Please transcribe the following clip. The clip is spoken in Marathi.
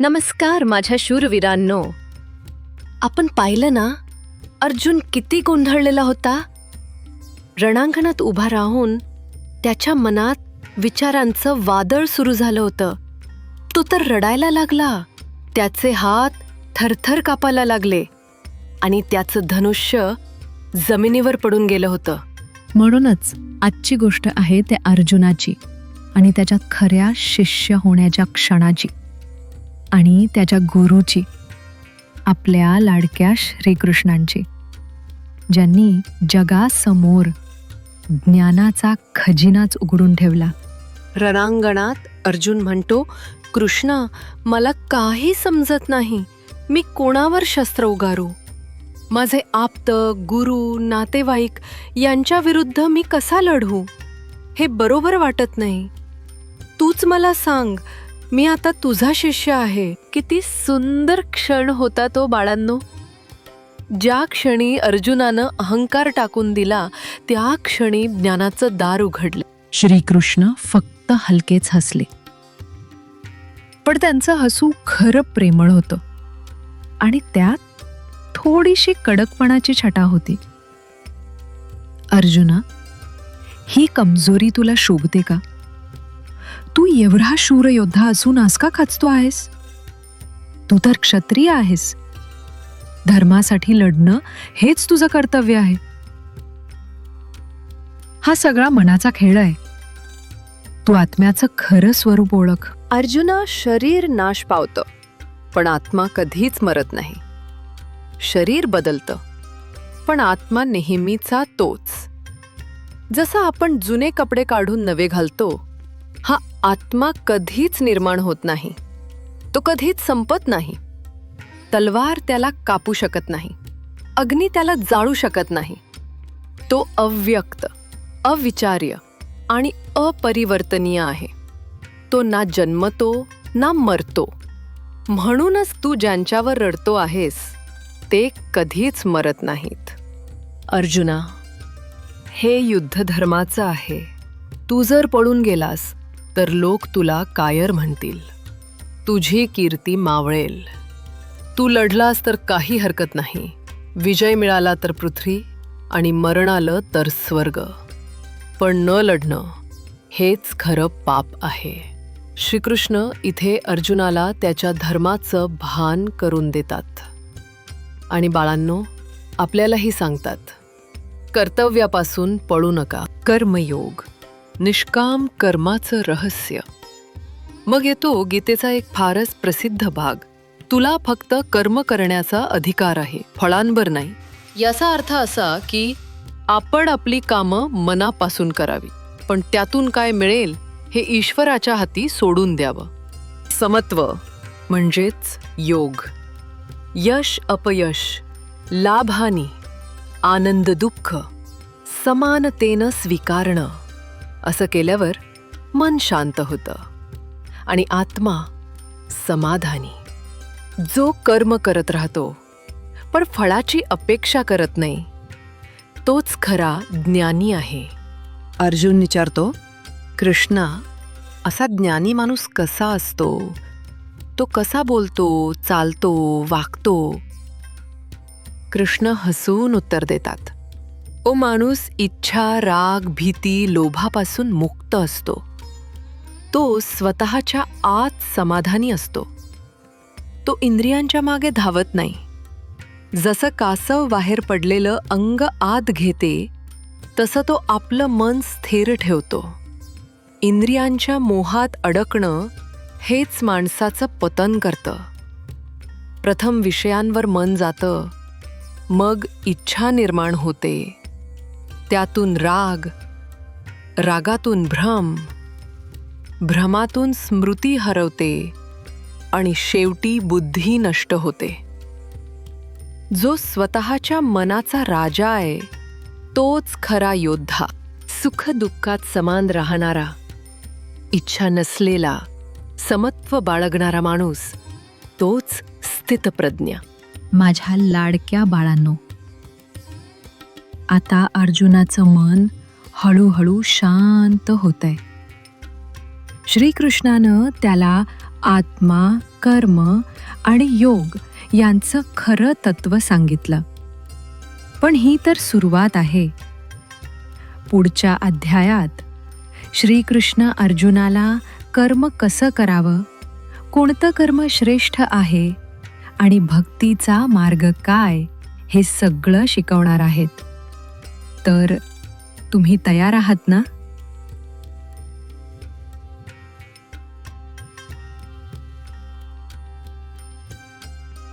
नमस्कार माझ्या शूरवीरांनो. आपण पाहिलं ना अर्जुन किती गोंधळलेला होता? रणांगणात उभा राहून त्याच्या मनात विचारांचं वादळ सुरू झालं होतं. तो तर रडायला लागला. त्याचे हात थरथर कापायला लागले आणि त्याचं धनुष्य जमिनीवर पडून गेलं होतं. म्हणूनच आजची गोष्ट आहे त्या अर्जुनाची आणि त्याच्या खऱ्या शिष्य होण्याच्या क्षणाची. आणि त्याच्या गुरुची आपल्या लाडक्या श्रीकृष्णांची ज्यांनी जगासमोर ज्ञानाचा खजिनाच उघडून ठेवला. रणांगणात अर्जुन म्हणतो कृष्णा मला काही समजत नाही. मी कोणावर शस्त्र उगारू? माझे आप्त गुरु नातेवाईक यांच्या विरुद्ध मी कसा लढू? हे बरोबर वाटत नाही. तूच मला सांग मी आता तुझा शिष्य आहे. किती सुंदर क्षण होता तो बाळांनो. ज्या क्षणी अर्जुनानं अहंकार टाकून दिला त्या क्षणी ज्ञानाचं दार उघडलं. श्रीकृष्ण फक्त हलकेच हसले. पण त्यांचं हसू खरं प्रेमळ होतं. आणि त्यात थोडीशी कडकपणाची छटा होती. अर्जुना ही कमजोरी तुला शोभते का? तू एवढा शूर योद्धा असून आज का खचतो आहेस? तू तर क्षत्रिय आहेस. धर्मासाठी लढणं हेच तुझं कर्तव्य आहे. हा सगळा मनाचा खेळ आहे. तू आत्म्याचं खरं स्वरूप ओळख. अर्जुना शरीर नाश पावतं पण आत्मा कधीच मरत नाही. शरीर बदलतं पण आत्मा नेहमीचा तोच. जसं आपण जुने कपडे काढून नवे घालतो हा आत्मा कधीच निर्माण होत नाही. तो कधीच संपत नाही. तलवार त्याला कापू शकत नाही. अग्नी त्याला जाळू शकत नाही. तो अव्यक्त अविचार्य आणि अपरिवर्तनीय आहे. तो ना जन्मतो ना मरतो. म्हणूनच तू ज्यांच्यावर रडतो आहेस ते कधीच मरत नाहीत. अर्जुना हे युद्ध धर्माचं आहे. तू जर पळून गेलास तर लोक तुला कायर म्हणतील. तुझी कीर्ती मावळेल. तू लढलास तर काही हरकत नाही. विजय मिळाला तर पृथ्वी आणि मरण आलं तर स्वर्ग. पण न लढणं हेच खरं पाप आहे. श्रीकृष्ण इथे अर्जुनाला त्याच्या धर्माचं भान करून देतात. आणि बाळांनो आपल्यालाही सांगतात कर्तव्यापासून पळू नका. कर्मयोग. निष्काम कर्माचं रहस्य. मग येतो गीतेचा एक फारच प्रसिद्ध भाग. तुला फक्त कर्म करण्याचा अधिकार आहे फळांवर नाही. याचा अर्थ असा की आपण आपली कामं मनापासून करावी पण त्यातून काय मिळेल हे ईश्वराच्या हाती सोडून द्यावं. समत्व म्हणजेच योग. यश अपयश लाभहानी आनंद दुःख समानतेनं स्वीकारणं. असं केल्यावर मन शांत होतं आणि आत्मा समाधानी. जो कर्म करत राहतो पण फळाची अपेक्षा करत नाही तोच खरा ज्ञानी आहे. अर्जुन विचारतो कृष्णा असा ज्ञानी माणूस कसा असतो? तो कसा बोलतो चालतो वागतो? कृष्ण हसून उत्तर देतात ओ माणूस इच्छा राग भीती लोभापासून मुक्त असतो. तो स्वतःच्या आत समाधानी असतो. तो इंद्रियांच्या मागे धावत नाही. जसं कासव बाहेर पडलेलं अंग आत घेते तसं तो आपलं मन स्थिर ठेवतो. इंद्रियांच्या मोहात अडकणं हेच माणसाचं पतन करतं. प्रथम विषयांवर मन जातं मग इच्छा निर्माण होते. त्यातून राग रागातून भ्रम भ्रमातून स्मृती हरवते आणि शेवटी बुद्धी नष्ट होते. जो स्वतःच्या मनाचा राजा आहे तोच खरा योद्धा सुख दुःखात समान राहणारा इच्छा नसलेला समत्व बाळगणारा माणूस तोच स्थितप्रज्ञ. माझ्या लाडक्या बाळांनो आता अर्जुनाचं मन हळूहळू शांत होत आहे श्रीकृष्णानं त्याला आत्मा कर्म आणि योग यांचं खरं तत्व सांगितलं. पण ही तर सुरुवात आहे. पुढच्या अध्यायात श्रीकृष्ण अर्जुनाला कर्म कसं करावं कोणतं कर्म श्रेष्ठ आहे आणि भक्तीचा मार्ग काय हे सगळं शिकवणार आहेत. तर तुम्ही तयार आहात ना?